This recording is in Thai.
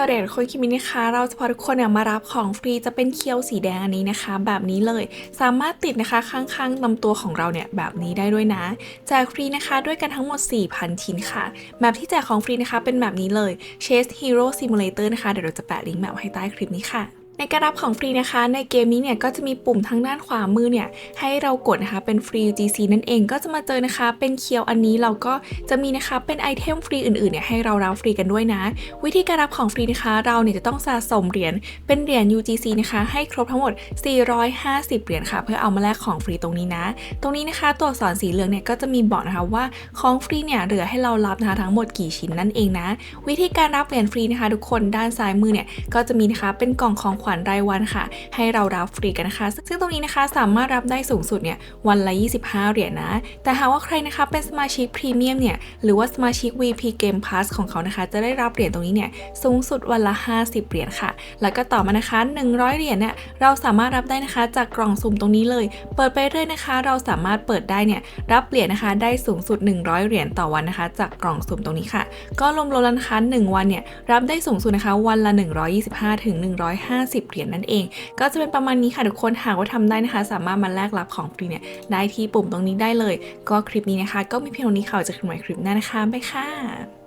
วัสดีทุกคนคิมินะคะ เราจะพาทุกคนเนี่ยมารับของฟรีจะเป็นเคียวสีแดงอันนี้นะคะ แบบนี้เลยสามารถติดนะคะข้างๆลำตัวของเราเนี่ยแบบนี้ได้ด้วยนะแจกฟรีนะคะด้วยกันทั้งหมด 4,000 ชิ้นค่ะแบบที่แจกของฟรีนะคะเป็นแบบนี้เลย Chase Hero Simulator นะคะ เดี๋ยวเราจะแปะลิงก์แบบไว้ให้ใต้คลิปนี้ค่ะ ในการรับของฟรีนะคะ ในเกมนี้เนี่ยก็จะมีปุ่มทางด้านขวามือเนี่ยให้เรากดนะคะเป็นฟรี UGC นั่นเองก็จะมาเจอนะคะ เป็นเคียวอันนี้เราก็จะมีนะคะเป็นไอเทมฟรีอื่นๆเนี่ยให้เรารับฟรีกันด้วยนะ วิธีการรับของฟรีนะคะ เราเนี่ยจะต้องสะสมเหรียญเป็นเหรียญ UGC นะคะให้ครบทั้งหมด 450 เหรียญค่ะ เพื่อเอามาแลกของฟรีตรงนี้นะ ตรงนี้นะคะตัวอักษรสีเหลืองเนี่ยก็จะมีบอกนะคะว่าของฟรีเนี่ยเหลือให้เรารับนะคะทั้งหมดกี่ชิ้นนั่นเองนะ วิธีการรับเหรียญฟรีนะคะ ทุกคนด้านซ้ายมือเนี่ยก็จะมีนะคะเป็นกล่องของขวัญรายวันค่ะ ให้เรารับฟรีกันนะคะ ซึ่งตรงนี้นะคะสามารถรับได้สูงสุดเนี่ยวันละ 25 เหรียญนะ แต่หากว่าใครนะคะเป็นสมาชิกพรีเมียมเนี่ยหรือว่าสมาชิก VP Game Pass ของเขานะคะ จะได้รับเหรียญตรงนี้เนี่ยสูงสุดวันละ 50 เหรียญค่ะ แล้วก็ต่อมานะคะ 100 เหรียญเนี่ยเราสามารถรับได้นะคะจากกล่องสุ่มตรงนี้เลย เปิดไปเรื่อยนะคะ เราสามารถเปิดได้เนี่ยรับเหรียญนะคะได้สูงสุด 100 เหรียญต่อวันนะคะ จากกล่องสุ่มตรงนี้ค่ะ ก็รวมๆแล้วนะคะ1วันเนี่ยรับได้สูงสุดนะคะวันละ 125ถึง150เหรียญนั่นเอง ก็จะเป็นประมาณนี้ค่ะทุกคนหากว่าทำได้นะคะ สามารถมาแลกรับของฟรีเนี่ยได้ที่ปุ่มตรงนี้ได้เลย ก็คลิปนี้นะคะ ก็มีเพียงเท่านี้ค่ะจะขึ้นใหม่คลิปหน้านะคะไปค่ะ